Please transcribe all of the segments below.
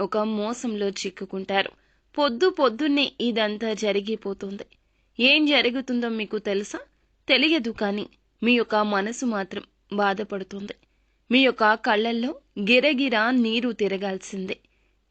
ఒక మోసంలో చిక్కుకుంటారు. పొద్దు పొద్దున్నే ఇదంతా జరిగిపోతుంది. ఏం జరుగుతుందో మీకు తెలుసా? తెలియదు కానీ మీ యొక్క మనసు మాత్రం బాధపడుతుంది. మీ యొక్క కళ్ళల్లో గిరగిరా నీరు తిరగాల్సిందే.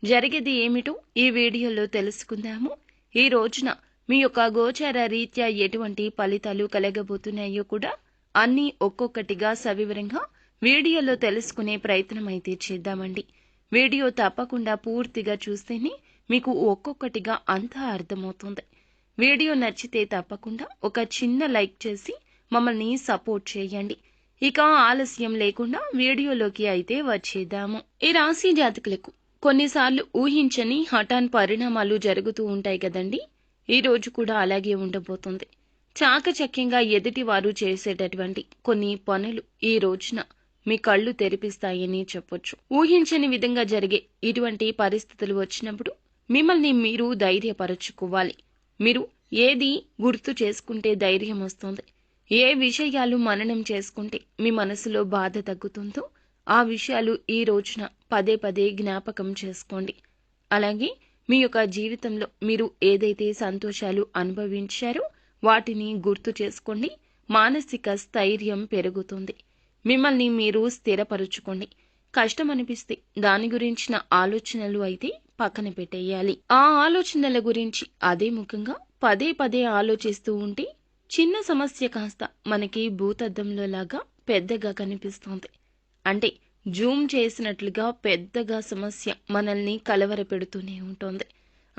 జరిగేది ఏమిటో ఈ వీడియోలో తెలుసుకుందాము. ఈ రోజున మీ యొక్క గోచార రీత్యా ఎటువంటి ఫలితాలు కలగబోతున్నాయో కూడా అన్నీ ఒక్కొక్కటిగా సవివరంగా వీడియోలో తెలుసుకునే ప్రయత్నం అయితే చేద్దామండి. వీడియో తప్పకుండా పూర్తిగా చూస్తేనే మీకు ఒక్కొక్కటిగా అంతా అర్థమవుతుంది. వీడియో నచ్చితే తప్పకుండా ఒక చిన్న లైక్ చేసి మమ్మల్ని సపోర్ట్ చేయండి. ఇక ఆలస్యం లేకుండా వీడియోలోకి అయితే వచ్చేద్దాము. ఈ రాశి జాతకులకు కొన్నిసార్లు ఊహించని హఠాన్ పరిణామాలు జరుగుతూ ఉంటాయి కదండి? ఈ రోజు కూడా అలాగే ఉండబోతుంది. చాకచక్యంగా ఎదుటి వారు చేసేటటువంటి కొన్ని పనులు ఈ రోజున మీ కళ్ళు తెరిపిస్తాయని చెప్పొచ్చు. ఊహించని విధంగా జరిగే ఇటువంటి పరిస్థితులు వచ్చినప్పుడు మిమ్మల్ని మీరు ధైర్యపరచుకోవాలి. మీరు ఏది గుర్తు చేసుకుంటే ధైర్యం వస్తుంది ఏ విషయాలు మననం చేసుకుంటే మీ మనసులో బాధ తగ్గుతుందో ఆ విషయాలు ఈ రోజున పదే పదే జ్ఞాపకం చేసుకోండి. అలాగే మీ యొక్క జీవితంలో మీరు ఏదైతే సంతోషాలు అనుభవించారో వాటిని గుర్తు చేసుకోండి. మానసిక స్థైర్యం పెరుగుతుంది. మిమ్మల్ని మీరు స్థిరపరుచుకోండి. కష్టం అనిపిస్తే దాని గురించిన ఆలోచనలు అయితే పక్కన పెట్టేయాలి. ఆ ఆలోచనల గురించి అదే ముఖంగా పదే పదే ఆలోచిస్తూ ఉంటే చిన్న సమస్య కాస్త మనకి భూతద్దంలో లాగా పెద్దగా కనిపిస్తోంది. అంటే జూమ్ చేసినట్లుగా పెద్దగా సమస్య మనల్ని కలవరపెడుతూనే ఉంటుంది.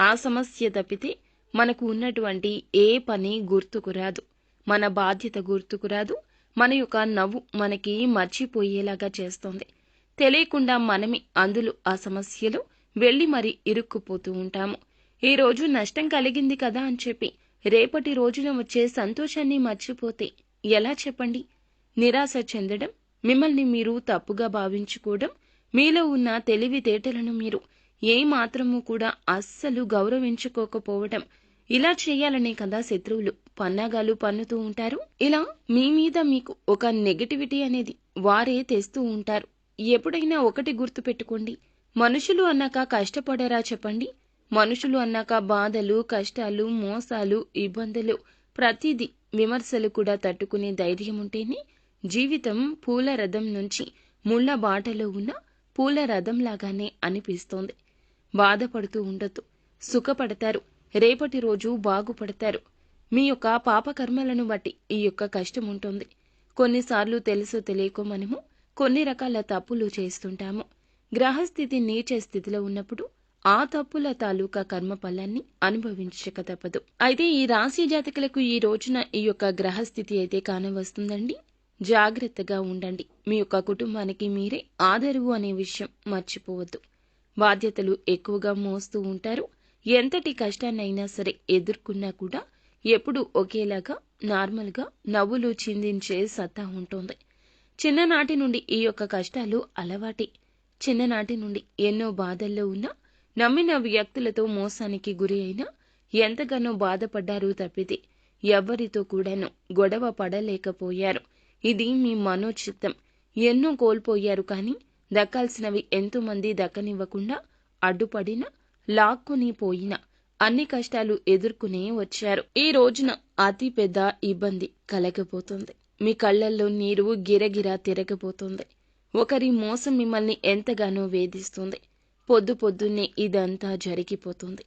ఆ సమస్య తప్పితే మనకు ఉన్నటువంటి ఏ పని గుర్తుకు రాదు. మన బాధ్యత గుర్తుకు రాదు. మన యొక్క నవ్వు మనకి మర్చిపోయేలాగా చేస్తోంది. తెలియకుండా మనమే అందులో ఆ సమస్యలో వెళ్ళి మరి ఇరుక్కుపోతూ ఉంటాము. ఈ రోజు నష్టం కలిగింది కదా అని చెప్పి రేపటి రోజున వచ్చే సంతోషాన్ని మర్చిపోతే ఎలా చెప్పండి? నిరాశ చెందడం మిమ్మల్ని మీరు తప్పుగా భావించుకోవడం మీలో ఉన్న తెలివితేటలను మీరు ఏ మాత్రము కూడా అస్సలు గౌరవించుకోకపోవడం ఇలా చేయాలనే కదా శత్రువులు. పన్నాగాలు పన్నుతూ ఉంటారు. ఇలా మీ మీద మీకు ఒక నెగటివిటీ అనేది వారే తెస్తూ ఉంటారు. ఎప్పుడైనా ఒకటి గుర్తు పెట్టుకోండి. మనుషులు అన్నాక కష్టపడరా చెప్పండి. మనుషులు అన్నాక బాధలు కష్టాలు మోసాలు ఇబ్బందులు ప్రతిదీ విమర్శలు కూడా తట్టుకునే ధైర్యం ఉంటేనే జీవితం పూల రథం నుంచి ముళ్ళ బాటలో ఉన్న పూల రథంలాగానే అనిపిస్తోంది. బాధపడుతూ ఉండదు సుఖపడతారు. రేపటి రోజు బాగుపడతారు. మీ యొక్క పాపకర్మలను బట్టి ఈ యొక్క కష్టం ఉంటుంది కొన్నిసార్లు తెలుసో తెలియకో మనము కొన్ని రకాల తప్పులు చేస్తుంటాము. గ్రహస్థితి నీచ స్థితిలో ఉన్నప్పుడు ఆ తప్పుల తాలూకా కర్మ ఫలాన్ని అనుభవించక తప్పదు. అయితే ఈ రాశి జాతకులకు ఈ రోజున ఈ యొక్క గ్రహస్థితి అయితే కానవస్తుందండి. జాగ్రత్తగా ఉండండి. మీ యొక్క కుటుంబానికి మీరే ఆదరువు అనే విషయం మర్చిపోవద్దు. బాధ్యతలు ఎక్కువగా మోస్తూ ఉంటారు. ఎంతటి కష్టాన్నైనా సరే ఎదుర్కొన్నా కూడా ఎప్పుడు ఒకేలాగా నార్మల్గా నవ్వులు చిందించే సత్తా ఉంటుంది. చిన్ననాటి నుండి ఈ యొక్క కష్టాలు అలవాటే. చిన్ననాటి నుండి ఎన్నో బాధల్లో ఉన్నా నమ్మిన వ్యక్తులతో మోసానికి గురి అయినా ఎంతగానో బాధపడ్డారు తప్పితే ఎవ్వరితో కూడాను గొడవ పడలేకపోయారు. ఇది మీ మనోచిత్తం. ఎన్నో కోల్పోయారు కానీ దక్కాల్సినవి ఎంతోమంది దక్కనివ్వకుండా అడ్డుపడిన లాక్కుని పోయిన అన్ని కష్టాలు ఎదుర్కొనే వచ్చారు. ఈ రోజున అతి పెద్ద ఇబ్బంది కలగబోతుంది. మీ కళ్ళల్లో నీరు గిరగిరా తిరగబోతుంది. ఒకరి మోసం మిమ్మల్ని ఎంతగానో వేధిస్తుంది. పొద్దు పొద్దున్నే ఇదంతా జరిగిపోతుంది.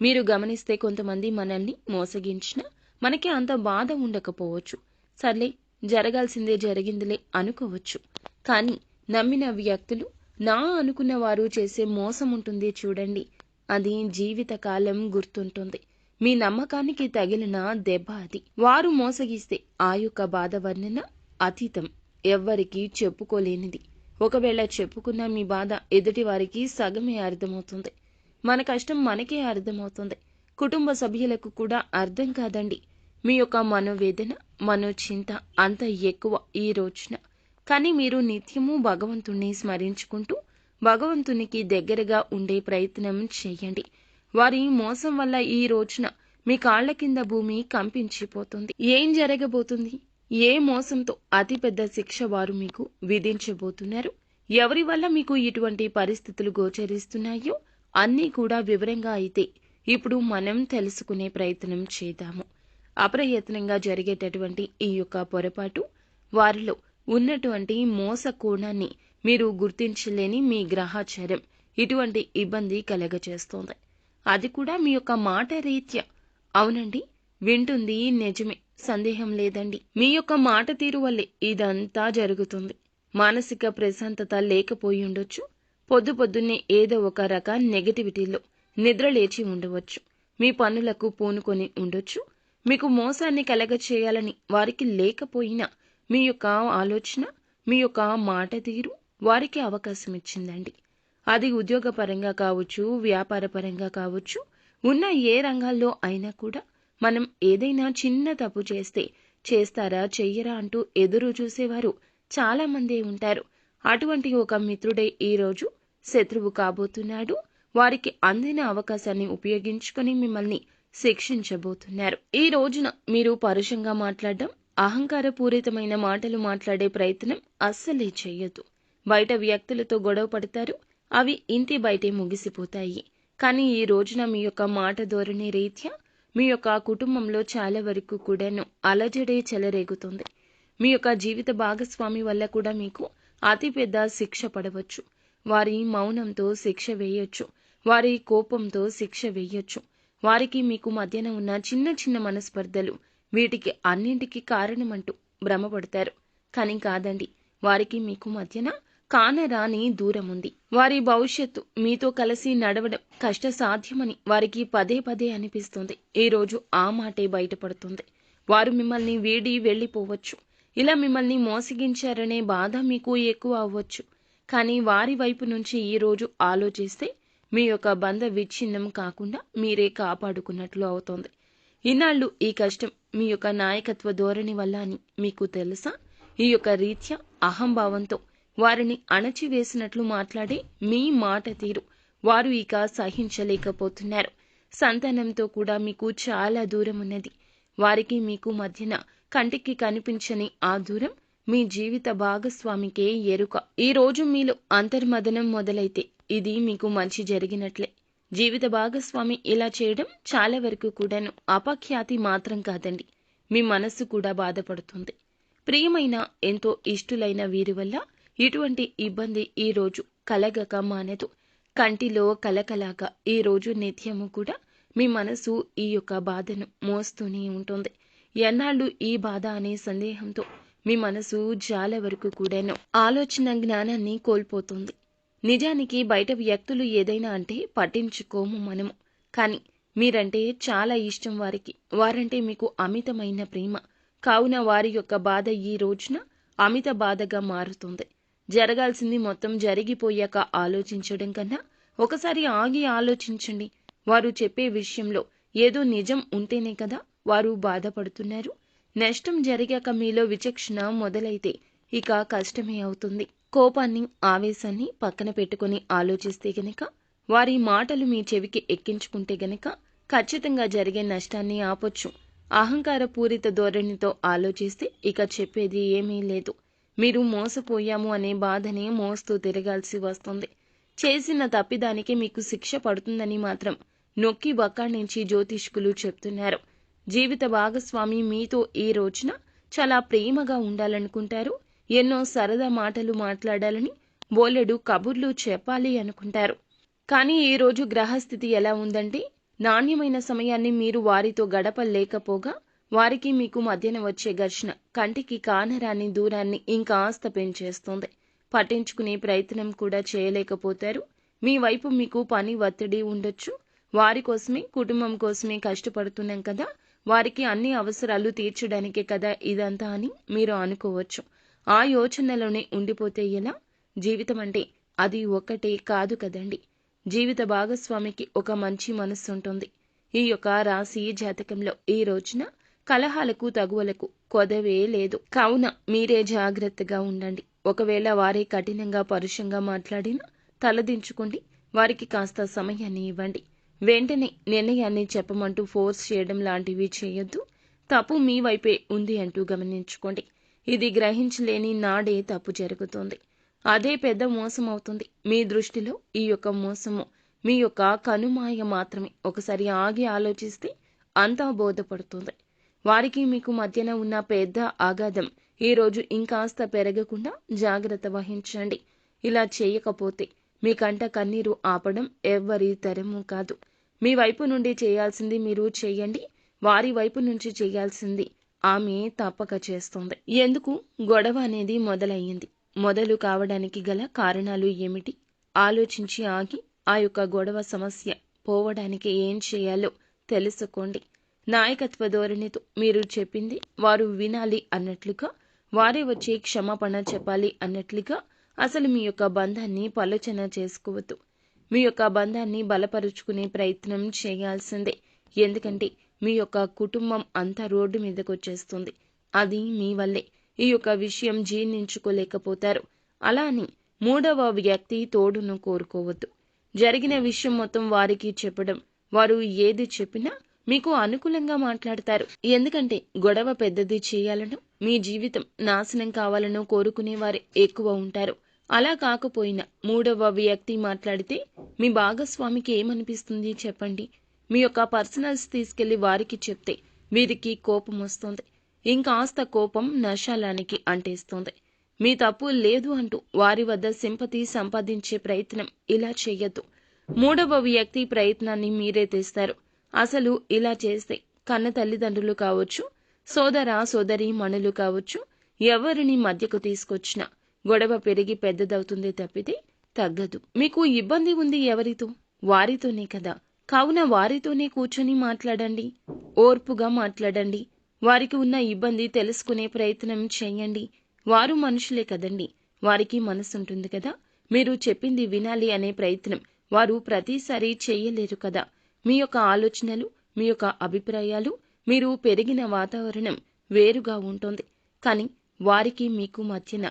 మీరు గమనిస్తే కొంతమంది మనల్ని మోసగించినా మనకి అంత బాధ ఉండకపోవచ్చు. సర్లే జరగాల్సిందే జరిగిందిలే అనుకోవచ్చు. కానీ నమ్మిన వ్యక్తులు నా అనుకున్న వారు చేసే మోసం ఉంటుంది చూడండి. అది జీవితకాలం గుర్తుంటుంది. మీ నమ్మకానికి తగిలిన దెబ్బ అది. వారు మోసగిస్తే ఆ యొక్క బాధ వర్ణన అతీతం. ఎవ్వరికీ చెప్పుకోలేనిది. ఒకవేళ చెప్పుకున్న మీ బాధ ఎదుటి వారికి సగమే అర్థమవుతుంది. మన కష్టం మనకే అర్థమవుతుంది. కుటుంబ సభ్యులకు కూడా అర్థం కాదండి. మీ యొక్క మనోవేదన మనోచింత అంత ఎక్కువ ఈ రోజున. కానీ మీరు నిత్యము భగవంతుణ్ణి స్మరించుకుంటూ భగవంతునికి దగ్గరగా ఉండే ప్రయత్నం చేయండి. వారి మోసం వల్ల ఈ రోజున మీ కాళ్ళ కింద భూమి కంపించిపోతుంది. ఏం జరగబోతుంది? ఏ మోసంతో అతిపెద్ద శిక్ష వారు మీకు విధించబోతున్నారు? ఎవరి వల్ల మీకు ఇటువంటి పరిస్థితులు గోచరిస్తున్నాయో అన్నీ కూడా వివరంగా అయితే ఇప్పుడు మనం తెలుసుకునే ప్రయత్నం చేద్దాము. అప్రయత్నంగా జరిగేటటువంటి ఈ యొక్క పొరపాటు వారిలో ఉన్నటువంటి మోస కోణాన్ని మీరు గుర్తించలేని మీ గ్రహాచారం ఇటువంటి ఇబ్బంది కలగచేస్తోంది అది కూడా మీ యొక్క మాట రీత్యా. అవునండి వింటుంది నిజమే. సందేహం లేదండి. మీ యొక్క మాట తీరు వల్లే ఇదంతా జరుగుతుంది. మానసిక ప్రశాంతత లేకపోయి ఉండొచ్చు. పొద్దు పొద్దున్నే ఏదో ఒక రక నెగటివిటీలో నిద్ర లేచి ఉండవచ్చు. మీ పనులకు పూనుకొని ఉండొచ్చు. మీకు మోసాన్ని కలగచేయాలని వారికి లేకపోయినా మీ యొక్క ఆలోచన మీ యొక్క మాట తీరు వారికి అవకాశం ఇచ్చిందండి అది ఉద్యోగపరంగా కావచ్చు వ్యాపారపరంగా కావచ్చు ఉన్న ఏ రంగాల్లో అయినా కూడా మనం ఏదైనా చిన్న తప్పు చేస్తే చేస్తారా చెయ్యరా అంటూ ఎదురు చూసేవారు చాలా మందే ఉంటారు. అటువంటి ఒక మిత్రుడే ఈరోజు శత్రువు కాబోతున్నాడు. వారికి అందిన అవకాశాన్ని ఉపయోగించుకొని మిమ్మల్ని శిక్షించబోతున్నారు. ఈ రోజున మీరు పరుషంగా మాట్లాడడం అహంకారపూరితమైన మాటలు మాట్లాడే ప్రయత్నం అస్సలే చెయ్యొద్దు. బయట వ్యక్తులతో గొడవ పడతారు. అవి ఇంటి బయటే ముగిసిపోతాయి. కానీ ఈ రోజున మీ యొక్క మాట ధోరణి రీత్యా మీ యొక్క కుటుంబంలో చాలా వరకు కూడాను అలజడే చెలరేగుతుంది. మీ యొక్క జీవిత భాగస్వామి వల్ల కూడా మీకు అతిపెద్ద శిక్ష పడవచ్చు. వారి మౌనంతో శిక్ష వేయొచ్చు. వారి కోపంతో శిక్ష వేయొచ్చు. వారికి మీకు మధ్యన ఉన్న చిన్న చిన్న మనస్పర్ధలు వీటికి అన్నింటికి కారణమంటూ భ్రమపడతారు. కానీ కాదండి వారికి మీకు మధ్యన కానరాని దూరం ఉంది వారి భవిష్యత్తు మీతో కలిసి నడవడం కష్ట సాధ్యమని వారికి పదే పదే అనిపిస్తుంది. ఈ రోజు ఆ మాటే బయటపడుతుంది. వారు మిమ్మల్ని వీడి వెళ్ళిపోవచ్చు. ఇలా మిమ్మల్ని మోసగించారనే బాధ మీకు ఎక్కువ అవ్వచ్చు. కానీ వారి వైపు నుంచి ఈ రోజు ఆలోచిస్తే మీ యొక్క బంధ విచ్ఛిన్నం కాకుండా మీరే కాపాడుకున్నట్లు అవుతోంది. ఇన్నాళ్ళు ఈ కష్టం మీ యొక్క నాయకత్వ ధోరణి వల్ల అని మీకు తెలుసా? ఈ యొక్క రీత్యా అహంభావంతో వారిని అణచివేసినట్లు మాట్లాడే మీ మాట తీరు. వారు ఇక సహించలేకపోతున్నారు. సంతానంతో కూడా మీకు చాలా దూరం ఉన్నది. వారికి మీకు మధ్యన కంటికి కనిపించని ఆ దూరం మీ జీవిత భాగస్వామికే ఎరుక. ఈ రోజు మీలో అంతర్మదనం మొదలైతే ఇది మీకు మంచి జరిగినట్లే. జీవిత భాగస్వామి ఇలా చేయడం చాలా వరకు కూడాను అపఖ్యాతి మాత్రం కాదండి. మీ మనస్సు కూడా బాధపడుతుంది. ప్రియమైన ఎంతో ఇష్టులైన వీరి వల్ల ఇటువంటి ఇబ్బంది ఈ రోజు కలగక మానదు. కంటిలో కలకలాగా ఈ రోజు నిత్యము కూడా మీ మనసు ఈ యొక్క బాధను మోస్తూనే ఉంటుంది. ఎన్నాళ్ళు ఈ బాధ అనే సందేహంతో మీ మనసు చాలా వరకు కూడాను ఆలోచన జ్ఞానాన్ని కోల్పోతుంది. నిజానికి బయట వ్యక్తులు ఏదైనా అంటే పట్టించుకోము మనము. కానీ మీరంటే చాలా ఇష్టం వారికి. వారంటే మీకు అమితమైన ప్రేమ. కావున వారి యొక్క బాధ ఈ రోజున అమిత బాధగా మారుతుంది. జరగాల్సింది మొత్తం జరిగిపోయాక ఆలోచించడం కన్నా ఒకసారి ఆగి ఆలోచించండి. వారు చెప్పే విషయంలో ఏదో నిజం ఉంటేనే కదా వారు బాధపడుతున్నారు. నష్టం జరిగాక మీలో విచక్షణ మొదలైతే ఇక కష్టమే అవుతుంది. కోపాన్ని ఆవేశాన్ని పక్కన పెట్టుకుని ఆలోచిస్తే గనక వారి మాటలు మీ చెవికి ఎక్కించుకుంటే గనక ఖచ్చితంగా జరిగే నష్టాన్ని ఆపొచ్చు. అహంకార పూరిత ధోరణితో ఆలోచిస్తే ఇక చెప్పేది ఏమీ లేదు. మీరు మోసపోయాము అనే బాధనే మోస్తూ తిరగాల్సి వస్తుంది. చేసిన తప్పిదానికి మీకు శిక్ష పడుతుందని మాత్రం నొక్కి నుంచి జ్యోతిష్కులు చెప్తున్నారు. జీవిత భాగస్వామి మీతో ఈ రోజున చాలా ప్రేమగా ఉండాలనుకుంటారు? ఎన్నో సరదా మాటలు మాట్లాడాలని బోలెడు కబుర్లు చెప్పాలి అనుకుంటారు. కానీ ఈ రోజు గ్రహస్థితి ఎలా ఉందంటే నాణ్యమైన సమయాన్ని మీరు వారితో గడపలేకపోగా వారికి మీకు మధ్యన వచ్చే ఘర్షణ కంటికి కానరాని దూరాన్ని ఇంకాస్త పెంచేస్తుంది పట్టించుకునే ప్రయత్నం కూడా చేయలేకపోతారు. మీ వైపు మీకు పని ఒత్తిడి ఉండొచ్చు. వారి కోసమే కుటుంబం కోసమే కష్టపడుతున్నాం కదా. వారికి అన్ని అవసరాలు తీర్చడానికే కదా ఇదంతా అని మీరు అనుకోవచ్చు. ఆ యోచనలోనే ఉండిపోతే ఎలా? జీవితం అంటే అది ఒక్కటే కాదు కదండి. జీవిత భాగస్వామికి ఒక మంచి మనస్సు ఉంటుంది ఈ యొక్క రాశి జాతకంలో ఈ రోజున కలహాలకు తగువలకు కొదవే లేదు. కావున మీరే జాగ్రత్తగా ఉండండి. ఒకవేళ వారే కఠినంగా పరుషంగా మాట్లాడినా తలదించుకోండి. వారికి కాస్త సమయాన్ని ఇవ్వండి. వెంటనే నిర్ణయాన్ని చెప్పమంటూ ఫోర్స్ చేయడం లాంటివి చేయొద్దు. తప్పు మీ వైపే ఉంది అంటూ గమనించుకోండి. ఇది గ్రహించలేని నాడే తప్పు జరుగుతుంది. అదే పెద్ద మోసం అవుతుంది. మీ దృష్టిలో ఈ యొక్క మోసము మీ యొక్క కనుమాయ మాత్రమే. ఒకసారి ఆగి ఆలోచిస్తే అంతా బోధపడుతుంది. వారికి మీకు మధ్యన ఉన్న పెద్ద ఆఘాతం ఈరోజు ఇంకాస్త పెరగకుండా జాగ్రత్త వహించండి. ఇలా చేయకపోతే మీ కంట కన్నీరు ఆపడం ఎవ్వరి తరము కాదు. మీ వైపు నుండి చేయాల్సింది మీరు చేయండి. వారి వైపు నుంచి చేయాల్సింది ఆమె తప్పక చేస్తోంది. ఎందుకు? గొడవ అనేది మొదలయ్యింది. మొదలు కావడానికి గల కారణాలు ఏమిటి? ఆలోచించి ఆగి ఆ యొక్క గొడవ సమస్య పోవడానికి ఏం చేయాలో తెలుసుకోండి. నాయకత్వ ధోరణితో మీరు చెప్పింది వారు వినాలి అన్నట్లుగా వారే వచ్చి క్షమాపణ చెప్పాలి అన్నట్లుగా అసలు మీ యొక్క బంధాన్ని పలోచన చేసుకోవద్దు. మీ యొక్క బంధాన్ని బలపరుచుకునే ప్రయత్నం చేయాల్సిందే. ఎందుకంటే మీ యొక్క కుటుంబం అంతా రోడ్డు మీదకు వచ్చేస్తుంది అది మీ వల్లే. ఈ యొక్క విషయం జీర్ణించుకోలేకపోతారు. అలా అని మూడవ వ్యక్తి తోడును కోరుకోవద్దు. జరిగిన విషయం మొత్తం వారికి చెప్పడం వారు ఏది చెప్పినా మీకు అనుకూలంగా మాట్లాడతారు. ఎందుకంటే గొడవ పెద్దది చేయాలను మీ జీవితం నాశనం కావాలనో కోరుకునేవారు ఎక్కువ ఉంటారు. అలా కాకపోయినా మూడవ వ్యక్తి మాట్లాడితే మీ భాగస్వామికి ఏమనిపిస్తుంది చెప్పండి. మీ యొక్క పర్సనల్స్ తీసుకెళ్ళి వారికి చెప్తే వీరికి కోపం వస్తుంది. ఇంకాస్త కోపం నశాలానికి అంటేస్తుంది. మీ తప్పు లేదు అంటూ వారి వద్ద సింపతి సంపాదించే ప్రయత్నం ఇలా చేయొద్దు. మూడవ వ్యక్తి ప్రయత్నాన్ని మీరే తెస్తారు. అసలు ఇలా చేస్తే కన్న తల్లిదండ్రులు కావచ్చు సోదర సోదరి మణులు కావచ్చు ఎవరిని మధ్యకు తీసుకొచ్చినా గొడవ పెరిగి పెద్దదవుతుంది తప్పితే తగ్గదు. మీకు ఇబ్బంది ఉంది ఎవరితో? వారితోనే కదా. కావున వారితోనే కూర్చొని మాట్లాడండి ఓర్పుగా మాట్లాడండి. వారికి ఉన్న ఇబ్బంది తెలుసుకునే ప్రయత్నం చేయండి. వారు మనుషులే కదండి. వారికి మనసుంటుంది కదా. మీరు చెప్పింది వినాలి అనే ప్రయత్నం వారు ప్రతిసారి చేయలేరు కదా. మీ యొక్క ఆలోచనలు మీ యొక్క అభిప్రాయాలు మీరు పెరిగిన వాతావరణం వేరుగా ఉంటుంది. కానీ వారికి మీకు మధ్యన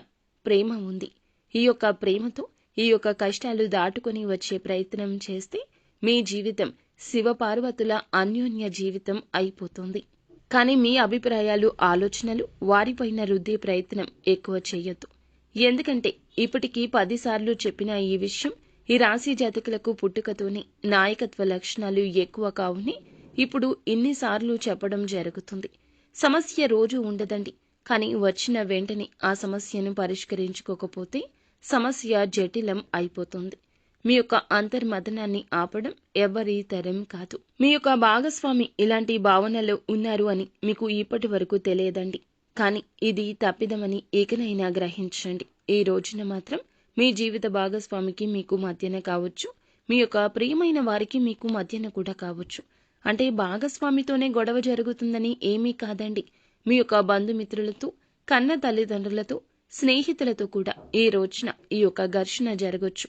ప్రేమ ఉంది. ఈ యొక్క ప్రేమతో ఈ యొక్క కష్టాలు దాటుకొని వచ్చే ప్రయత్నం చేస్తే మీ జీవితం శివపార్వతుల అన్యోన్య జీవితం అయిపోతుంది. కానీ మీ అభిప్రాయాలు ఆలోచనలు వారిపైన రుద్దే ప్రయత్నం ఎక్కువ చేయొద్దు. ఎందుకంటే ఇప్పటికీ పదిసార్లు చెప్పిన ఈ విషయం ఈ రాశి జాతకులకు పుట్టుకతోనే నాయకత్వ లక్షణాలు ఎక్కువ కావుని ఇప్పుడు ఇన్నిసార్లు చెప్పడం జరుగుతుంది. సమస్య రోజు ఉండదండి. కానీ వచ్చిన వెంటనే ఆ సమస్యను పరిష్కరించుకోకపోతే సమస్య జటిలం అయిపోతుంది. మీ యొక్క అంతర్మదనాన్ని ఆపడం ఎవరి తరం కాదు. మీ యొక్క భాగస్వామి ఇలాంటి భావనలో ఉన్నారు అని మీకు ఇప్పటి వరకు తెలియదండి. కానీ ఇది తప్పిదమని ఇకనైనా గ్రహించండి. ఈ రోజున మాత్రం మీ జీవిత భాగస్వామికి మీకు మధ్యన కావచ్చు. మీ యొక్క ప్రియమైన వారికి మీకు మధ్యన కూడా కావచ్చు. అంటే భాగస్వామితోనే గొడవ జరుగుతుందని ఏమీ కాదండి. మీ యొక్క బంధుమిత్రులతో కన్న తల్లిదండ్రులతో స్నేహితులతో కూడా ఈ రోజున ఈ యొక్క ఘర్షణ జరగొచ్చు.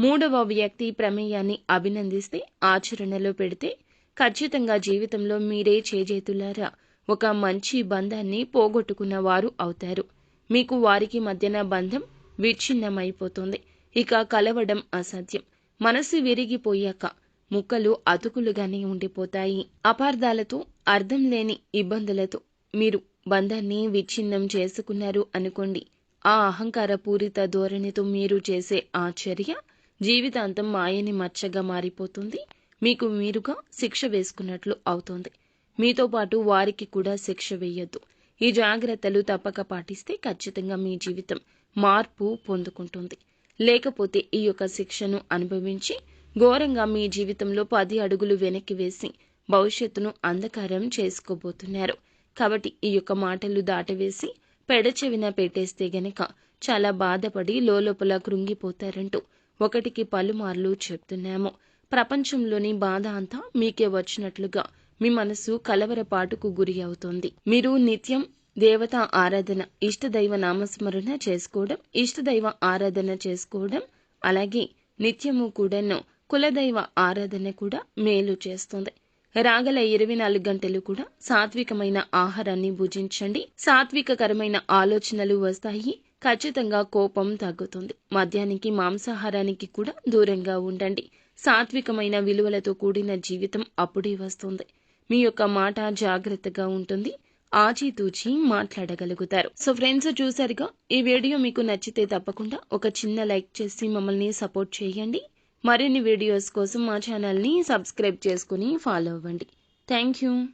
మూడవ వ్యక్తి ప్రమేయాన్ని అభినందిస్తే ఆచరణలో పెడితే ఖచ్చితంగా జీవితంలో మీరే చేజేతులారా. ఒక మంచి బంధాన్ని పోగొట్టుకున్న వారు అవుతారు. మీకు వారికి మధ్యన బంధం విచ్ఛిన్నమైపోతుంది. ఇక కలవడం అసాధ్యం. మనసు విరిగిపోయాక ముక్కలు అతుకులుగానే ఉండిపోతాయి. అపార్థాలతో అర్థం లేని ఇబ్బందులతో మీరు బంధాన్ని విచ్ఛిన్నం చేసుకున్నారు అనుకోండి. ఆ అహంకార పూరిత ధోరణితో మీరు చేసే ఆ చర్య జీవితాంతం మాయని మచ్చగా మారిపోతుంది. మీకు మీరుగా శిక్ష వేసుకున్నట్లు అవుతుంది. మీతో పాటు వారికి కూడా శిక్ష వేయొద్దు. ఈ జాగ్రత్తలు తప్పక పాటిస్తే ఖచ్చితంగా మీ జీవితం మార్పు పొందుకుంటుంది. లేకపోతే ఈ యొక్క శిక్షను అనుభవించి ఘోరంగా మీ జీవితంలో పది అడుగులు వెనక్కి వేసి భవిష్యత్తును అంధకారం చేసుకోబోతున్నారు. కాబట్టి ఈ యొక్క మాటలు దాటవేసి పెడచెవిన పెట్టేస్తే గనక చాలా బాధపడి లోపల కృంగిపోతారంటూ ఒకటికి పలుమార్లు చెప్తున్నాము. ప్రపంచంలోని బాధ అంతా మీకే వచ్చినట్లుగా మీ మనసు కలవరపాటుకు గురి అవుతుంది. మీరు నిత్యం దేవత ఆరాధన ఇష్టదైవ నామస్మరణ చేసుకోవడం ఇష్టదైవ ఆరాధన చేసుకోవడం అలాగే నిత్యము కూడాను కులదైవ ఆరాధన కూడా మేలు చేస్తుంది. రాగల ఇరవై నాలుగు గంటలు కూడా సాత్వికమైన ఆహారాన్ని భుజించండి. సాత్వికకరమైన ఆలోచనలు వస్తాయి. ఖచ్చితంగా కోపం తగ్గుతుంది. మద్యానికి మాంసాహారానికి కూడా దూరంగా ఉండండి. సాత్వికమైన విలువలతో కూడిన జీవితం అప్పుడే వస్తుంది. మీ యొక్క మాట జాగ్రత్తగా ఉంటుంది. ఆచితూచి మాట్లాడగలుగుతారు. సో ఫ్రెండ్స్ చూసారుగా ఈ వీడియో మీకు నచ్చితే తప్పకుండా ఒక చిన్న లైక్ చేసి మమ్మల్ని సపోర్ట్ చేయండి. మరిన్ని వీడియోస్ కోసం మా ఛానల్ని సబ్స్క్రైబ్ చేసుకుని ఫాలో అవ్వండి. Thank you.